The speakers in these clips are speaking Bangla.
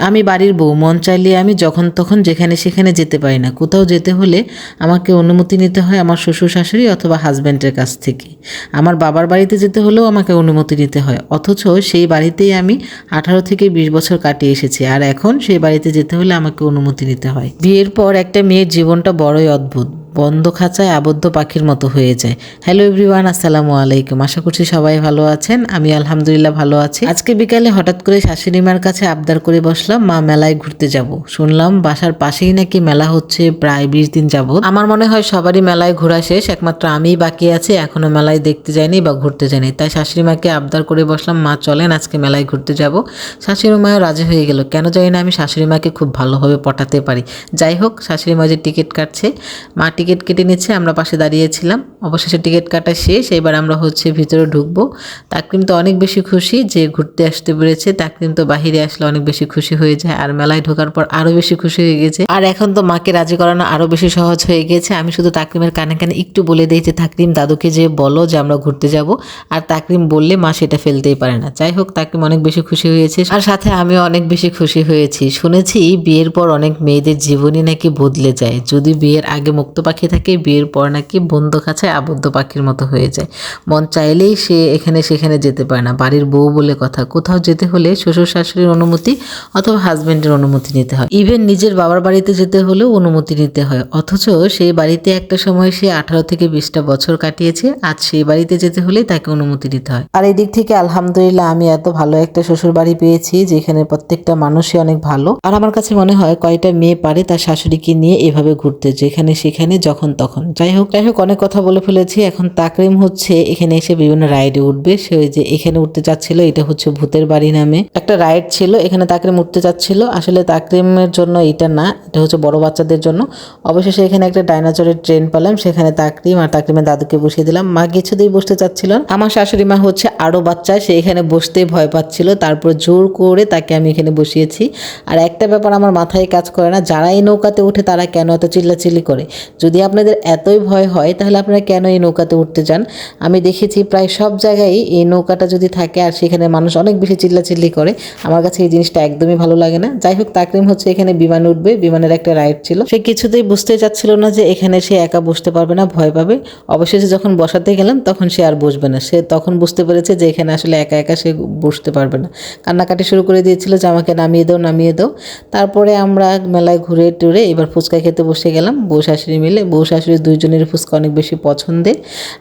আমি বাড়ির বউ, মন চাইলে আমি যখন তখন যেখানে সেখানে যেতে পারি না। কোথাও যেতে হলে আমাকে অনুমতি নিতে হয় আমার শ্বশুর শাশুড়ি অথবা হাজব্যান্ডের কাছ থেকে। আমার বাবার বাড়িতে যেতে হলেও আমাকে অনুমতি নিতে হয়। অথচ সেই বাড়িতেই আমি আঠারো থেকে বিশ বছর কাটিয়ে এসেছি আর এখন সেই বাড়িতে যেতে হলে আমাকে অনুমতি নিতে হয়। বিয়ের পর একটা মেয়ের জীবনটা বড়ই অদ্ভুত। বন্ধ খাঁচায় আবদ্ধ পাখির মতো হয়ে যায়। হ্যালো এভরিওয়ান আসসালামু আলাইকুম। আশা করছি সবাই ভালো আছেন। আমি আলহামদুলিল্লাহ ভালো আছি। আজকে বিকালে হঠাৎ করে শাশুড়ি মার কাছে আবদার করে বসলাম, মা, মেলায় ঘুরতে যাব। শুনলাম বাসার পাশেই নাকি মেলা হচ্ছে, প্রায় বিশ দিন যাব আমার মনে হয় সবারই মেলায় ঘোরা শেষ, একমাত্র আমিই বাকি আছি, এখনও মেলায় দেখতে যাইনি বা ঘুরতে যাইনি। তাই শাশুড়ি মাকে আবদার করে বসলাম, মা, চলেন আজকে মেলায় ঘুরতে যাব। শাশুড়ি মাও রাজি হয়ে গেল, কেন জানি না আমি শাশুড়ি মাকে খুব ভালোভাবে পটাতে পারি। যাই হোক শাশুড়ি মা যে টিকিট কাটছে, মা টিকিট কেটে নিচ্ছে, আমরা পাশে দাঁড়িয়েছিলাম। অবশেষে টিকিট কাটা শেষ, এবার আমরা হচ্ছে ভিতরে ঢুকবো। তাকরিম তো অনেক বেশি খুশি যে ঘুরতে আসতে পেরেছে। তাকরিম তো বাহিরে আসলে অনেক বেশি খুশি হয়ে যায় আর মেলায় ঢোকার পর আরও বেশি খুশি হয়ে গেছে। আর এখন তো মাকে রাজি করানো আরও বেশি সহজ হয়ে গেছে। আমি শুধু তাকরিমের কানে কানে একটু বলে দিই যে, তাকরিম, দাদুকে যে বলো যে আমরা ঘুরতে যাব। আর তাকরিম বললে, মা সেটা ফেলতেই পারে না। যাই হোক, তাকরিম অনেক বেশি খুশি হয়েছে। আর সাথে আমিও অনেক বেশি খুশি হয়েছি। শুনেছি বিয়ের পর অনেক মেয়েদের জীবনই নাকি বদলে যায়। যদি বিয়ের আগে মুক্ত পাখি থাকে, বিয়ের পর নাকি বন্ধ কাছায় আবদ্ধ পাখির মতো হয়ে যায়। মন চাইলেই সে এখানে সেখানে যেতে পারে না। বাড়ির বউ বলে কথা, কোথাও যেতে হলে শ্বশুর শাশুড়ির অনুমতি অথবা হাজব্যান্ডের অনুমতি নিতে হয়। ইভেন নিজের বাবার বাড়িতে যেতে হলেও অনুমতি নিতে হয়। অথচ সেই বাড়িতে একটা সময় সে আঠারো থেকে বিশটা বছর কাটিয়েছে, আজ সেই বাড়িতে যেতে হলেই তাকে অনুমতি দিতে হয়। আর এই দিক থেকে আলহামদুলিল্লাহ আমি এত ভালো একটা শ্বশুর বাড়ি পেয়েছি, যেখানে প্রত্যেকটা মানুষই অনেক ভালো। আর আমার কাছে মনে হয় কয়টা মেয়ে পারে তার শাশুড়িকে নিয়ে এভাবে ঘুরতে, যেখানে সেখানে যখন তখন। যাই হোক যাই হোক, অনেক কথা বলে ফেলেছি। এখন তাকরিম হচ্ছে, এখানে এসে বিভিন্ন রাইডে উঠবে। সে ওই যে এখানে উঠতে চাচ্ছিল, এটা হচ্ছে ভূতের বাড়ি নামে একটা রাইড ছিল। এখানে তাকরিম উঠতে চাচ্ছিল। আসলে তাকরিমের জন্য এটা না, এটা হচ্ছে বড় বাচ্চাদের জন্য। অবশেষে এখানে একটা ডাইনাচরের ট্রেন পেলাম। সেখানে তাকরিম আর তাকরিমের দাদুকে বসিয়ে দিলাম। মা কিছুতেই বসতে চাচ্ছিল। আমার শাশুড়ি মা হচ্ছে আরও বাচ্চা, সে এখানে বসতেই ভয় পাচ্ছিল। তারপর জোর করে তাকে আমি এখানে বসিয়েছি। আর একটা ব্যাপার আমার মাথায় কাজ করে না যারা এই নৌকাতে উঠে তারা কেন এত চিল্লাচিল্লি করে? যদি আপনাদের এতই ভয় হয়, তাহলে আপনারা কেন এই নৌকাতে উঠতে চান? আমি দেখেছি প্রায় সব জায়গায় এই নৌকাটা যদি থাকে আর সেখানে মানুষ অনেক বেশি চিল্লাচিল্লি করে, আমার কাছে এই জিনিসটা একদমই ভালো লাগে না। যাই হোক, তাকরিম হচ্ছে এখানে বিমান উঠবে, বিমানের একটা রাইড ছিল। সে কিছুতেই বুঝতে চাচ্ছিল না যে এখানে সে একা বসতে পারবে না, ভয় পাবে। অবশেষে যখন বসাতে গেলাম তখন সে আর বসবে না। সে তখন বুঝতে পেরেছে যে এখানে আসলে একা একা সে বসতে পারবে না। কান্নাকাটি শুরু করে দিয়েছিল যে আমাকে নামিয়ে দাও নামিয়ে দাও। তারপরে আমরা মেলায় ঘুরে টুরে এবার ফুচকা খেতে বসে গেলাম। বউ শাশুড়ি মিলে বউ শাশুড়ি দুইজনের ফুচকা অনেক বেশি পছন্দের।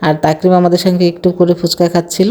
আর তাকরিম আমাদের সঙ্গে একটু করে ফুচকা খাচ্ছিল।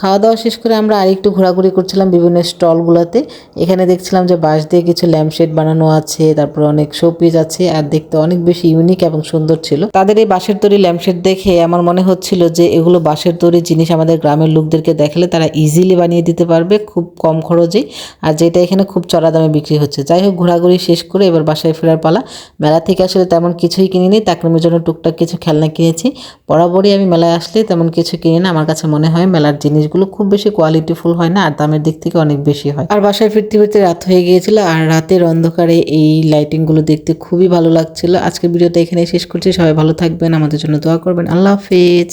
খাওয়া দাওয়া শেষ করে আমরা আরেকটু ঘোরাঘুরি করছিলাম বিভিন্ন স্টলগুলোতে। এখানে দেখছিলাম যে বাঁশ দিয়ে কিছু ল্যাম্পশেড বানানো আছে, তারপর অনেক শোপিস আছে আর দেখতে অনেক বেশি ইউনিক এবং সুন্দর ছিল। তাদের এই বাঁশের তৈরি ল্যাম্পশেড দেখে আমার মনে হচ্ছিল যে এগুলো বাঁশের তৈরি জিনিস আমাদের গ্রামের লোকদেরকে দেখালে তারা ইজিলি বানিয়ে দিতে পারবে খুব কম খরচেই আর যেটা এখানে খুব চড়া দামে বিক্রি হচ্ছে। যাই হোক, ঘোরাঘুরি শেষ করে এবার বাসায় ফেরার পালা। মেলা থেকে আসলে তেমন কিছুই কিনিনি তাকরিমের জন্য টুকটাক কিছু খেলনা কিনেছি। বরাবরই আমি মেলায় আসলে তেমন কিছু কিনি না। আমার কাছে মনে হয় মেলার জিনিসগুলো খুব বেশি কোয়ালিটিফুল হয় না, আর দামের দিক থেকে অনেক বেশি হয়। আর বাসায় ফিরতে ফিরতে রাত হয়ে গিয়েছিল, আর রাতের অন্ধকারে এই লাইটিংগুলো দেখতে খুবই ভালো লাগছিল। আজকের ভিডিওটা এখানে শেষ করছি। সবাই ভালো থাকবেন, আমাদের জন্য দোয়া করবেন। আল্লাহ হাফেজ।